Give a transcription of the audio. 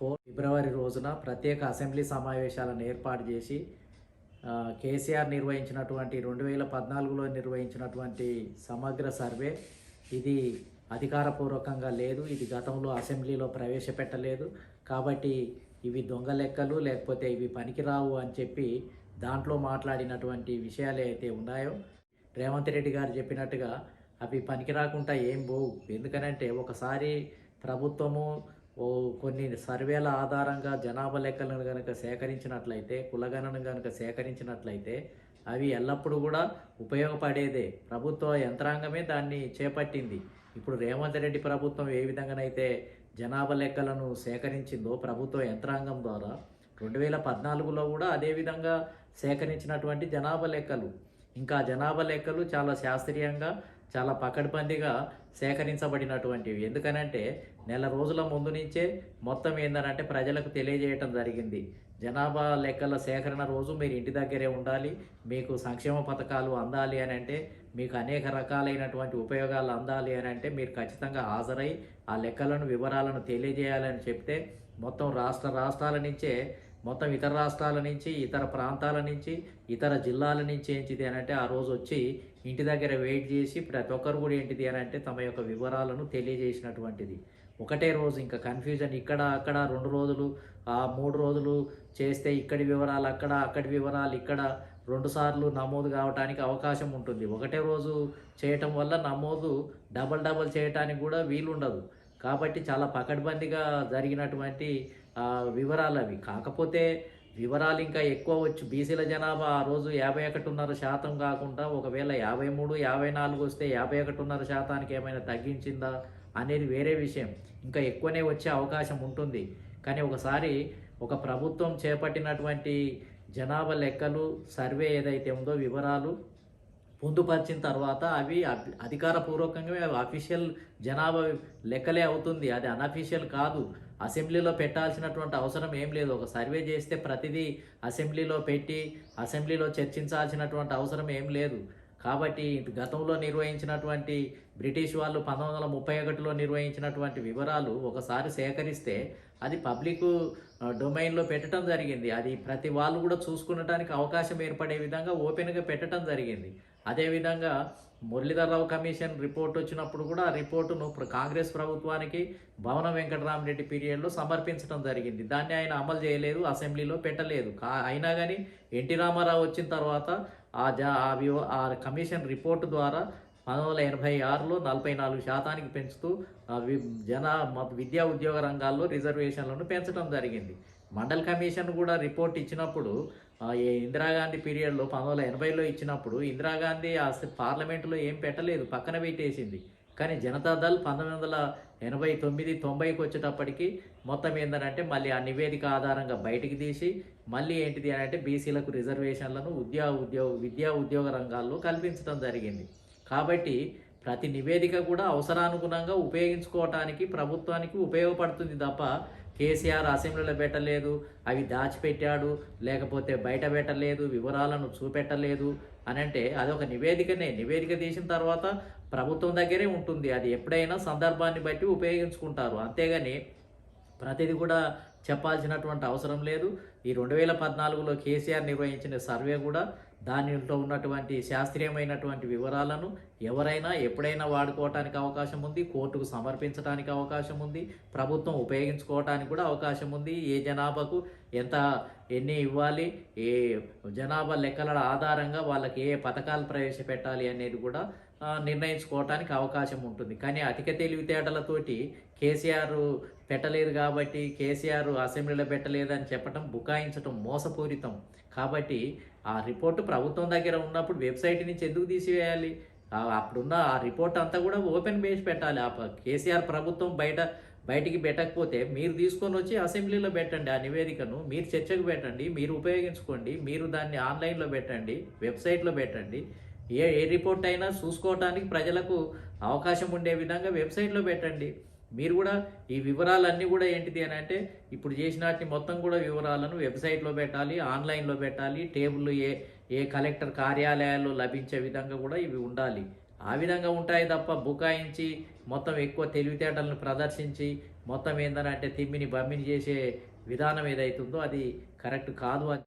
Four ఫిబ్రవరి రోజున ప్రత్యేక assembly సమావేశాలను ఏర్పాటు చేసి కేసీఆర్ నిర్వహించినటువంటి రెండు వేల పద్నాలుగులో నిర్వహించినటువంటి సమగ్ర సర్వే ఇది అధికారపూర్వకంగా లేదు ఇది గతంలో అసెంబ్లీలో ప్రవేశపెట్టలేదు. కాబట్టి ఇవి దొంగ లెక్కలు లేకపోతే ఇవి పనికిరావు అని చెప్పి దాంట్లో మాట్లాడినటువంటి విషయాలు అయితే ఉన్నాయో రేవంత్ రెడ్డి గారు చెప్పినట్టుగా అవి పనికి రాకుండా ఏం పోవు ఎందుకనంటే ఒకసారి ప్రభుత్వము కొన్ని సర్వేల ఆధారంగా జనాభా లెక్కలను కనుక సేకరించినట్లయితే కులగణను కనుక సేకరించినట్లయితే అవి ఎల్లప్పుడూ కూడా ఉపయోగపడేదే. ప్రభుత్వ యంత్రాంగమే దాన్ని చేపట్టింది. ఇప్పుడు రేవంత్ రెడ్డి ప్రభుత్వం ఏ విధంగానైతే జనాభా లెక్కలను సేకరించిందో ప్రభుత్వ యంత్రాంగం ద్వారా రెండు వేల పద్నాలుగులో కూడా అదే విధంగా సేకరించినటువంటి జనాభా లెక్కలు. ఇంకా జనాభా లెక్కలు చాలా శాస్త్రీయంగా చాలా పకడ్బందీగా సేకరించబడినటువంటివి. ఎందుకనంటే నెల రోజుల ముందు నుంచే మొత్తం ఏందనంటే ప్రజలకు తెలియజేయటం జరిగింది. జనాభా లెక్కల సేకరణ రోజు మీరు ఇంటి దగ్గరే ఉండాలి మీకు సంక్షేమ పథకాలు అందాలి అని అంటే మీకు అనేక రకాలైనటువంటి ఉపయోగాలు అందాలి అని అంటే మీరు ఖచ్చితంగా హాజరై ఆ లెక్కలను వివరాలను తెలియజేయాలని చెప్తే మొత్తం రాష్ట్ర రాష్ట్రాల నుంచే మొత్తం ఇతర రాష్ట్రాల నుంచి ఇతర ప్రాంతాల నుంచి ఇతర జిల్లాల నుంచి ఏంటిది అని అంటే ఆ రోజు వచ్చి ఇంటి దగ్గర వెయిట్ చేసి ప్రతి ఒక్కరు కూడా ఏంటిది అని అంటే తమ యొక్క వివరాలను తెలియజేసినటువంటిది. ఒకటే రోజు ఇంకా కన్ఫ్యూజన్ ఇక్కడ అక్కడ రెండు రోజులు ఆ మూడు రోజులు చేస్తే ఇక్కడి వివరాలు అక్కడ అక్కడి వివరాలు ఇక్కడ రెండుసార్లు నమోదు కావడానికి అవకాశం ఉంటుంది. ఒకటే రోజు చేయటం వల్ల నమోదు డబల్ డబల్ చేయటానికి కూడా వీలుండదు. కాబట్టి చాలా పకడ్బందీగా జరిగినటువంటి వివరాలు అవి కాకపోతే వివరాలు ఇంకా ఎక్కువ వచ్చు. బీసీల జనాభా ఆ రోజు యాభై ఒకటిన్నర శాతం కాకుండా ఒకవేళ యాభై మూడు యాభై నాలుగు వస్తే యాభై ఒకటిన్నర శాతానికి ఏమైనా తగ్గించిందా అనేది వేరే విషయం. ఇంకా ఎక్కువనే వచ్చే అవకాశం ఉంటుంది. కానీ ఒకసారి ఒక ప్రభుత్వం చేపట్టినటువంటి జనాభా లెక్కలు సర్వే ఏదైతే ఉందో వివరాలు పొందుపరిచిన తర్వాత అవి అధికారపూర్వకంగా అఫీషియల్ జనాభా లెక్కలే అవుతుంది. అది అనఫీషియల్ కాదు. అసెంబ్లీలో పెట్టాల్సినటువంటి అవసరం ఏం లేదు. ఒక సర్వే చేస్తే ప్రతిదీ అసెంబ్లీలో పెట్టి అసెంబ్లీలో చర్చించాల్సినటువంటి అవసరం ఏం లేదు. కాబట్టి గతంలో నిర్వహించినటువంటి బ్రిటిష్ వాళ్ళు పంతొమ్మిది వందల ముప్పై ఒకటిలో నిర్వహించినటువంటి వివరాలు ఒకసారి సేకరిస్తే అది పబ్లిక్ డొమైన్లో పెట్టడం జరిగింది. అది ప్రతి వాళ్ళు కూడా చూసుకునడానికి అవకాశం ఏర్పడే విధంగా ఓపెన్గా పెట్టడం జరిగింది. అదేవిధంగా మురళీధరరావు కమిషన్ రిపోర్ట్ వచ్చినప్పుడు కూడా ఆ రిపోర్టును కాంగ్రెస్ ప్రభుత్వానికి భవన వెంకటరామరెడ్డి పీరియడ్లో సమర్పించడం జరిగింది. దాన్ని ఆయన అమలు చేయలేదు అసెంబ్లీలో పెట్టలేదు. కా అయినా కానీ ఎన్టీ రామారావు వచ్చిన తర్వాత ఆ జ ఆ ఆ కమిషన్ రిపోర్టు ద్వారా పంతొమ్మిది వందల ఎనభై ఆరులో నలభై నాలుగు శాతానికి పెంచుతూ జన విద్యా ఉద్యోగ రంగాల్లో రిజర్వేషన్లను పెంచడం జరిగింది. మండల్ కమిషన్ కూడా రిపోర్ట్ ఇచ్చినప్పుడు ఇందిరాగాంధీ పీరియడ్లో పంతొమ్మిది వందల ఎనభైలో ఇచ్చినప్పుడు ఇందిరాగాంధీ ఆ పార్లమెంట్లో పార్లమెంటులో ఏం పెట్టలేదు పక్కన పెట్టేసింది. కానీ జనతాదళ్ పంతొమ్మిది వందల ఎనభై తొమ్మిది తొంభైకి వచ్చేటప్పటికి మొత్తం ఏంటంటే మళ్ళీ ఆ నివేదిక ఆధారంగా బయటికి తీసి మళ్ళీ ఏంటిది అని అంటే బీసీలకు రిజర్వేషన్లను ఉద్యోగ ఉద్యోగ విద్యా ఉద్యోగ రంగాల్లో కల్పించడం జరిగింది. కాబట్టి ప్రతి నివేదిక కూడా అవసరానుగుణంగా ఉపయోగించుకోవటానికి ప్రభుత్వానికి ఉపయోగపడుతుంది తప్ప కేసీఆర్ అసెంబ్లీలో పెట్టలేదు అవి దాచిపెట్టాడు లేకపోతే బయట పెట్టలేదు వివరాలను చూపెట్టలేదు అని అంటే అది ఒక నివేదికనే. నివేదిక తీసిన తర్వాత ప్రభుత్వం దగ్గరే ఉంటుంది. అది ఎప్పుడైనా సందర్భాన్ని బట్టి ఉపయోగించుకుంటారు. అంతేగాని ప్రతిదీ కూడా చెప్పాల్సినటువంటి అవసరం లేదు. ఈ రెండు వేల పద్నాలుగులో కేసీఆర్ నిర్వహించిన సర్వే కూడా దానిలో ఉన్నటువంటి శాస్త్రీయమైనటువంటి వివరాలను ఎవరైనా ఎప్పుడైనా వాడుకోవటానికి అవకాశం ఉంది కోర్టుకు సమర్పించడానికి అవకాశం ఉంది ప్రభుత్వం ఉపయోగించుకోవటానికి కూడా అవకాశం ఉంది. ఏ జనాభాకు ఎంత ఎన్ని ఇవ్వాలి ఏ జనాభా లెక్కల ఆధారంగా వాళ్ళకి ఏ పథకాలు ప్రవేశపెట్టాలి అనేది కూడా నిర్ణయించుకోవటానికి అవకాశం ఉంటుంది. కానీ అధిక తెలివితేటలతోటి కేసీఆర్ పెట్టలేరు కాబట్టి కేసీఆర్ అసెంబ్లీలో పెట్టలేదని చెప్పడం బుకాయించటం మోసపూరితం. కాబట్టి ఆ రిపోర్టు ప్రభుత్వం దగ్గర ఉన్నప్పుడు వెబ్సైట్ నుంచి ఎందుకు తీసివేయాలి? అప్పుడున్న ఆ రిపోర్ట్ అంతా కూడా ఓపెన్ బేస్ పెట్టాలి. ఆ కేసీఆర్ ప్రభుత్వం బయట బయటికి పెట్టకపోతే మీరు తీసుకొని వచ్చి అసెంబ్లీలో పెట్టండి ఆ నివేదికను. మీరు చర్చకు పెట్టండి మీరు ఉపయోగించుకోండి మీరు దాన్ని ఆన్లైన్లో పెట్టండి వెబ్సైట్లో పెట్టండి. ఏ ఏ రిపోర్ట్ అయినా చూసుకోవటానికి ప్రజలకు అవకాశం ఉండే విధంగా వెబ్సైట్లో పెట్టండి. మీరు కూడా ఈ వివరాలన్నీ కూడా ఏంటిది అని అంటే ఇప్పుడు చేసిన వాటిని మొత్తం కూడా వివరాలను వెబ్సైట్లో పెట్టాలి ఆన్లైన్లో పెట్టాలి. టేబుల్ ఏ ఏ కలెక్టర్ కార్యాలయాల్లో లభించే విధంగా కూడా ఇవి ఉండాలి. ఆ విధంగా ఉంటాయి తప్ప బుకాయించి మొత్తం ఎక్కువ తెలివితేటలను ప్రదర్శించి మొత్తం ఏంటంటే తిమ్మిని బమ్మిని చేసే విధానం ఏదైతుందో అది కరెక్ట్ కాదు అని